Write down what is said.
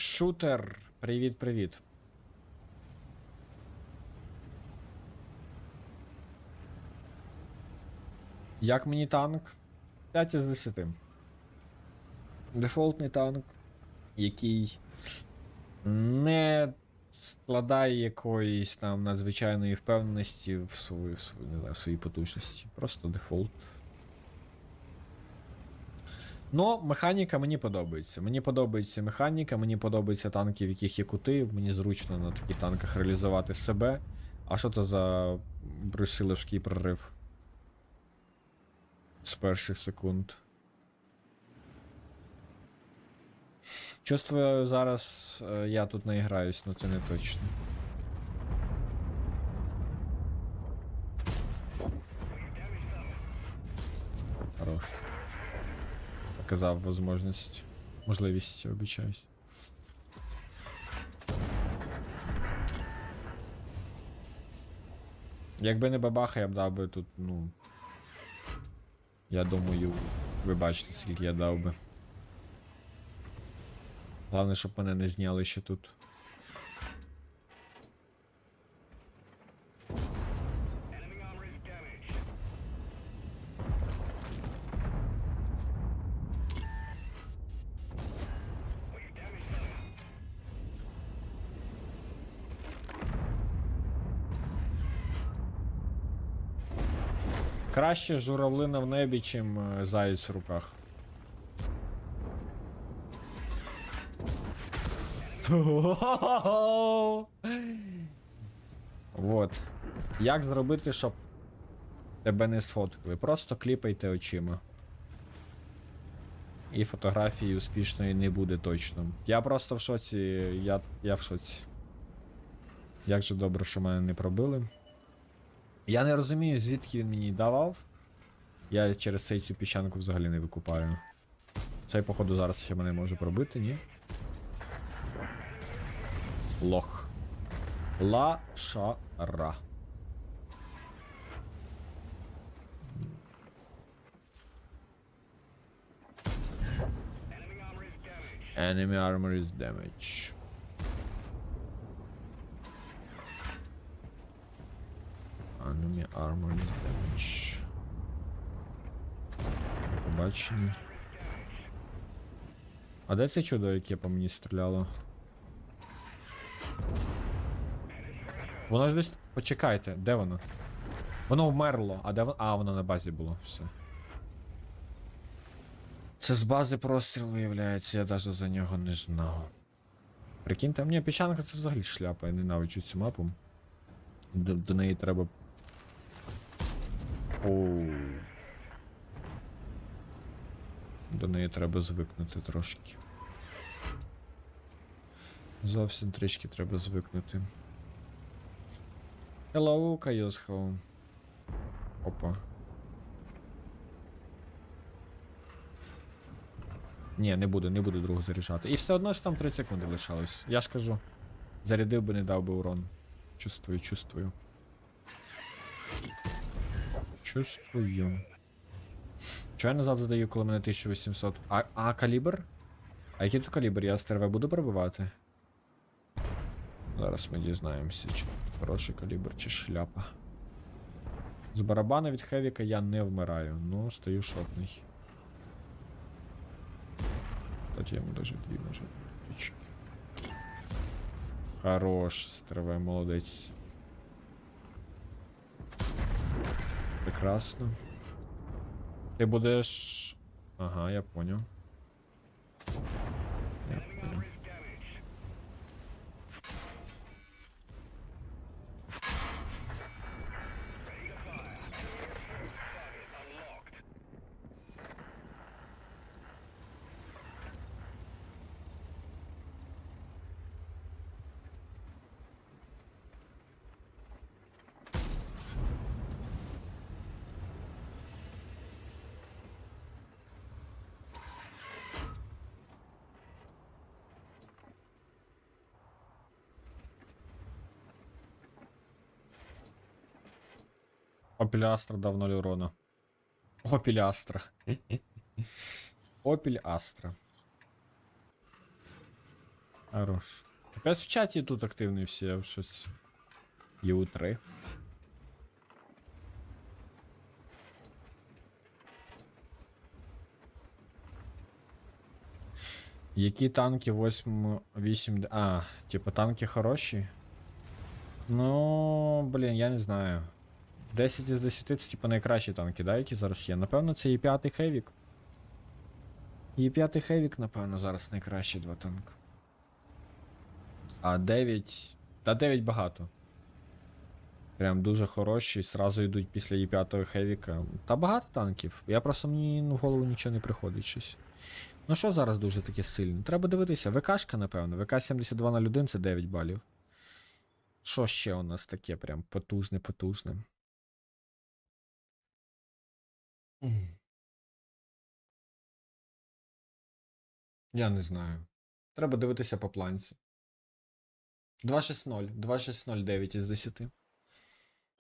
Шутер, привіт-привіт. Як мені танк? 5 із 10. Дефолтний танк, який не складає якоїсь там надзвичайної впевненості в свою, в свою, не знаю, в своїй потужності. Просто дефолт. Ну, механіка мені подобається. Мені подобається механіка, мені подобаються танки, в яких є кути. Мені зручно на таких танках реалізувати себе. А що це за брусиловський прорив? З перших секунд. Чувствую, зараз е, я тут наіграюсь, але це не точно. Показав возможність. Можливість, обічаюсь. Якби не бабаха, я б дав би тут, ну. Я думаю, ви бачите, скільки я дав би. Головне, щоб мене не зняли ще тут. Краще журавлина в небі, чим е, заєць в руках. Вот. Як зробити, щоб тебе не сфоткали? Просто кліпайте очима. І фотографії успішної не буде точно. Я просто в шоці. Я, я в шоці. Як же добре, що мене не пробили. Я не розумію, звідки він мені давав. Я через цей цю піщанку взагалі не викупаю. Цей, походу, зараз ще мене може пробити, ні? Лох. Ла-ша-ра. Enemy armor is damage. Enemy armor damage. Побачення. А де це чудо, яке по мені стріляло? Воно ж десь. Почекайте, де воно? Воно вмерло, а де воно. А, воно на базі було, все. Це з бази простріл виявляється, я навіть за нього не знав. Прикиньте, мені піщанка це взагалі шляпа, я ненавиджу цю мапу. До, до неї треба. Оу. До неї треба звикнути трошки. Зовсім трішки треба звикнути. Hello, Kayosho. Опа. Ні, не буду, не буду другу заряджати. І все одно ж там 3 секунди лишалось. Я ж кажу. Зарядив би, не дав би урон. Чувствую, чувствую. Чувствую. Чого я назад задаю, коли мене 1800? А, а калібр? А який тут калібр? Я стерве буду пробивати? Зараз ми дізнаємося, чи хороший калібр, чи шляпа. З барабана від Хевіка я не вмираю, ну стою шотний. Кстати, я ему даже дві може. Хорош, стерве, молодець. Прекрасно. Ти будеш. Ага, я понял. Я понял. Опіль Астра дав 0 урона. Опіль Астра. Опіль Астра. Хорош. Капець в чаті тут активні всі, я щось. ЄУ3. Які танки 8, 8... А, типу танки хороші? Ну, блін, я не знаю. 10 із 10 це типу найкращі танки, да, які зараз є. Напевно, це і 5 Хевік. І 5 Хевік, напевно, зараз найкращі два танки. А 9. Та 9 багато. Прям дуже хороші, сразу йдуть після Є5 Хевіка. Та багато танків. Я просто мені ну, в голову нічого не приходить щось. Ну що зараз дуже таке сильне? Треба дивитися. ВКшка, напевно. ВК 7201 це 9 балів. Що ще у нас таке прям потужне, потужне? Я не знаю. Треба дивитися по планці. 260, 2609 із 10.